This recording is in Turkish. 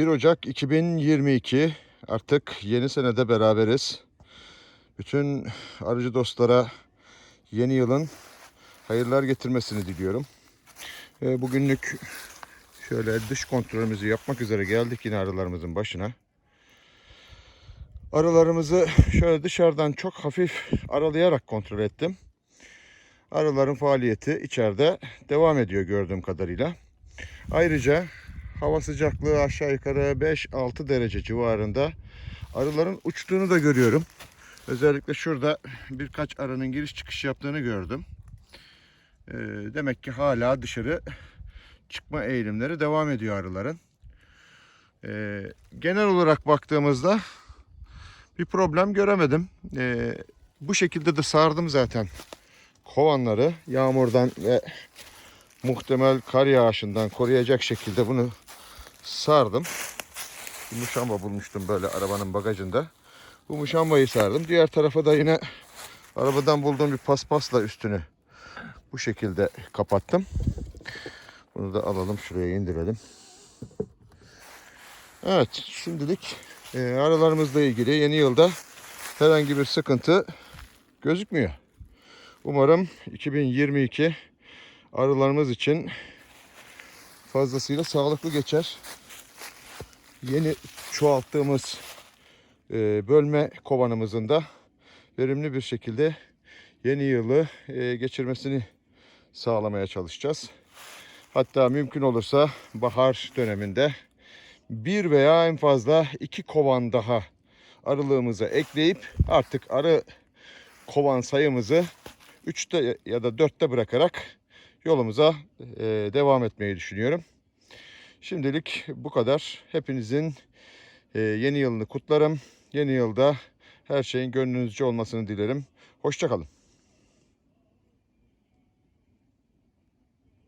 1 Ocak 2022 artık yeni senede beraberiz. Bütün arıcı dostlara yeni yılın hayırlar getirmesini diliyorum. Ee, Bugünlük şöyle dış kontrolümüzü yapmak üzere geldik yine arılarımızın başına. Arılarımızı şöyle dışarıdan çok hafif aralayarak kontrol ettim. Arıların faaliyeti içeride devam ediyor gördüğüm kadarıyla. Ayrıca hava sıcaklığı aşağı yukarı 5-6 derece civarında. Arıların uçtuğunu da görüyorum. Özellikle şurada birkaç arının giriş çıkış yaptığını gördüm. Ee, demek ki hala dışarı çıkma eğilimleri devam ediyor arıların. Ee, genel olarak baktığımızda bir problem göremedim. Ee, bu şekilde de sardım zaten kovanları yağmurdan ve muhtemel kar yağışından koruyacak şekilde bunu sardım. Bir muşamba bulmuştum böyle arabanın bagajında. Bu muşambayı sardım. Diğer tarafa da yine arabadan bulduğum bir paspasla üstünü bu şekilde kapattım. Bunu da alalım şuraya indirelim. Evet şimdilik e, aralarımızla ilgili yeni yılda herhangi bir sıkıntı gözükmüyor. Umarım 2022 arılarımız için fazlasıyla sağlıklı geçer. Yeni çoğalttığımız e, bölme kovanımızın da verimli bir şekilde yeni yılı e, geçirmesini sağlamaya çalışacağız. Hatta mümkün olursa bahar döneminde bir veya en fazla iki kovan daha arılığımıza ekleyip artık arı kovan sayımızı 3'te ya da 4'te bırakarak yolumuza e, devam etmeyi düşünüyorum. Şimdilik bu kadar. Hepinizin e, yeni yılını kutlarım. Yeni yılda her şeyin gönlünüzce olmasını dilerim. Hoşçakalın.